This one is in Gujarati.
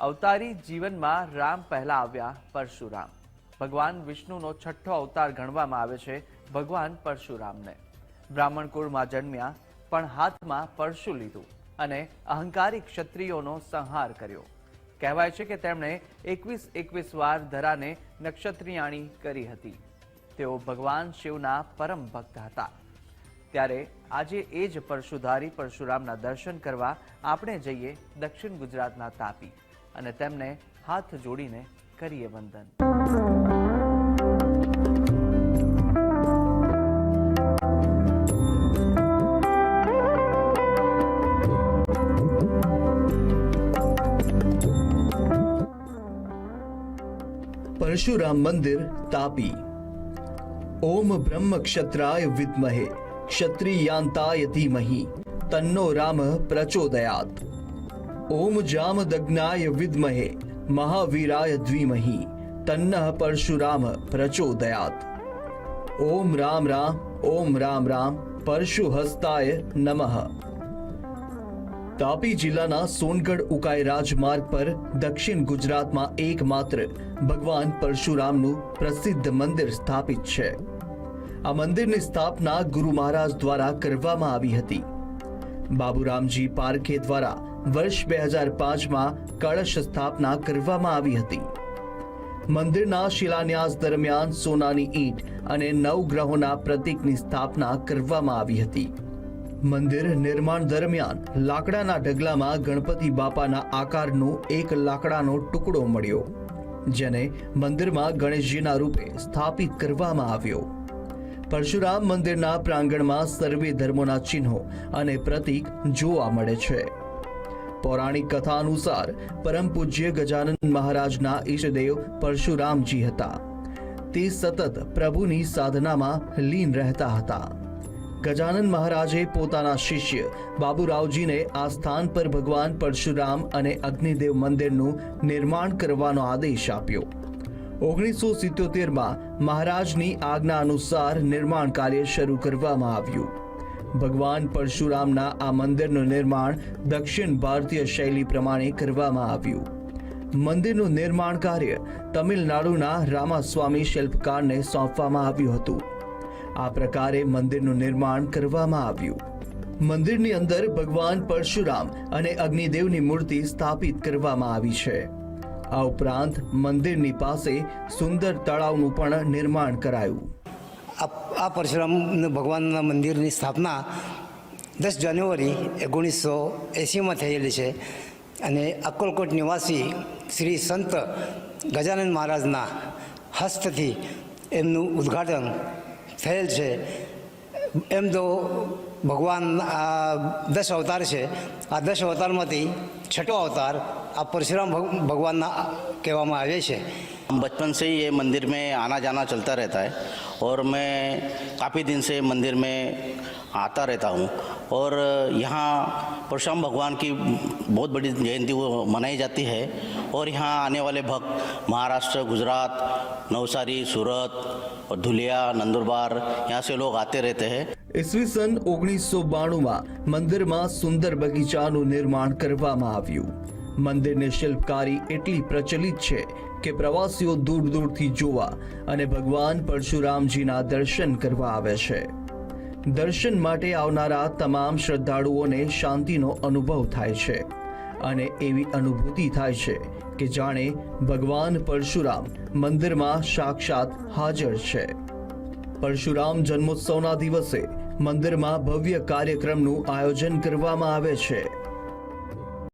અવતારી જીવનમાં રામ પહેલા આવ્યા પરશુરામ. ભગવાન વિષ્ણુનો છઠ્ઠો અવતાર ગણવામાં આવે છે ભગવાન પરશુરામને. બ્રાહ્મણ કુળમાં જન્મ્યા, પણ હાથમાં પરશુ લીધું અને અહંકારી ક્ષત્રિયોનો સંહાર કર્યો. કહેવાય છે કે તેમણે એકવીસ એકવીસ વાર ધરાને નક્ષત્રિયાણી કરી હતી. તેઓ ભગવાન શિવના પરમ ભક્ત હતા. ત્યારે આજે એ જ પરશુધારી પરશુરામના દર્શન કરવા આપણે જઈએ દક્ષિણ ગુજરાતના તાપી. અને તેમને હાથ જોડીને કરીએ વંદન. પરશુરામ મંદિર તાપી. ઓમ બ્રહ્મ ક્ષત્રાય વિદ્મહે, ક્ષત્રિયાંતાય ધીમહિ, તન્નો રામ પ્રચોદયાત. ઓમ જામદગ્નાય વિદ્મહે, મહાવીરાય દ્વિમહી, તન્નઃ પરશુરામ પ્રચોદયાત. ઓમ રામ રામ, ઓમ રામ રામ, પરશુહસ્તાય નમઃ. તાપી જિલ્લાના સોનગઢ ઉકાઈ રાજમાર્ગ પર દક્ષિણ ગુજરાતમાં એકમાત્ર ભગવાન પરશુરામનું પ્રસિદ્ધ મંદિર સ્થાપિત છે. આ મંદિરની સ્થાપના ગુરુ મહારાજ દ્વારા કરવામાં આવી હતી. બાબુરામજી પારખે દ્વારા વર્ષ બે હજાર પાંચમાં કળશ સ્થાપના કરવામાં આવી હતી. મંદિરના શિલાન્યાસ દરમિયાન સોનાની ઈંટ અને નવ ગ્રહોના પ્રતીકની સ્થાપના કરવામાં આવી હતી. મંદિર નિર્માણ દરમિયાન લાકડાના ઢગલામાં ગણપતિ બાપાના આકારનો એક લાકડાનો ટુકડો મળ્યો, જેને મંદિરમાં ગણેશજીના રૂપે સ્થાપિત કરવામાં આવ્યો. પરશુરામ મંદિરના પ્રાંગણમાં સર્વે ધર્મોના ચિહ્નો અને પ્રતીક જોવા મળે છે. પૌરાણિક કથા અનુસાર પરમ પૂજ્ય ગજાનંદ મહારાજના ઈષ્ટદેવ પરશુરામજી હતા. તે સતત પ્રભુની સાધનામાં લીન રહેતા હતા. ગજાનંદ મહારાજે પોતાના શિષ્ય બાબુરાવજીને આ સ્થાન પર ભગવાન પરશુરામ અને અગ્નિદેવ મંદિરનું નિર્માણ કરવાનો આદેશ આપ્યો. ઓગણીસો સિત્યોતેરમાં મહારાજની આજ્ઞા અનુસાર નિર્માણ કાર્ય શરૂ કરવામાં આવ્યું. ભગવાન પરશુરામના આ મંદિરનું નિર્માણ દક્ષિણ ભારતીય શૈલી પ્રમાણે કરવામાં આવ્યું. મંદિરનું નિર્માણ કાર્ય તમિલનાડુના રામાસ્વામી શિલ્પકારને સોંપવામાં આવ્યું હતું. આ પ્રકારે મંદિરનું નિર્માણ કરવામાં આવ્યું. મંદિરની અંદર ભગવાન પરશુરામ અને અગ્નિદેવની મૂર્તિ સ્થાપિત કરવામાં આવી છે. આ ઉપરાંત મંદિરની પાસે સુંદર તળાવનું પણ નિર્માણ કરાયું. આ પરશુરામ ભગવાનના મંદિરની સ્થાપના દસ જાન્યુઆરી ઓગણીસો એંસીમાં થયેલી છે અને અક્કલકોટ નિવાસી શ્રી સંત ગજાનંદ મહારાજના હસ્તથી એમનું ઉદ્ઘાટન થયેલ છે. એમ તો ભગવાન આ દસ અવતાર છે. આ દસ અવતારમાંથી છઠ્ઠો અવતાર આ પરશુરામ ભગ- ભગવાનના કહેવામાં આવે છે हम बचपन से ही ये मंदिर में आना जाना चलता रहता है और मैं काफ़ी दिन से मंदिर में आता रहता हूँ और यहाँ परशुराम भगवान की बहुत बड़ी जयंती वो मनाई जाती है और यहाँ आने वाले भक्त महाराष्ट्र गुजरात नवसारी सूरत और धुलिया नंदुरबार यहाँ से लोग आते रहते हैं ઈસવીસન ઓગણીસો બાણુંમાં મંદિરમાં સુંદર બગીચાનું નિર્માણ કરવામાં આવ્યું મંદિરની શિલ્પકારી એટલી પ્રચલિત છે કે પ્રવાસીઓ દૂર દૂરથી જોવા અને ભગવાન પરશુરામજીના દર્શન કરવા આવે છે. દર્શન માટે આવનારા તમામ શ્રદ્ધાળુઓને શાંતિનો અનુભવ થાય છે અને એવી અનુભૂતિ થાય છે કે જાણે ભગવાન પરશુરામ મંદિરમાં સાક્ષાત હાજર છે. પરશુરામ જન્મોત્સવના દિવસે મંદિરમાં ભવ્ય કાર્યક્રમનું આયોજન કરવામાં આવે છે.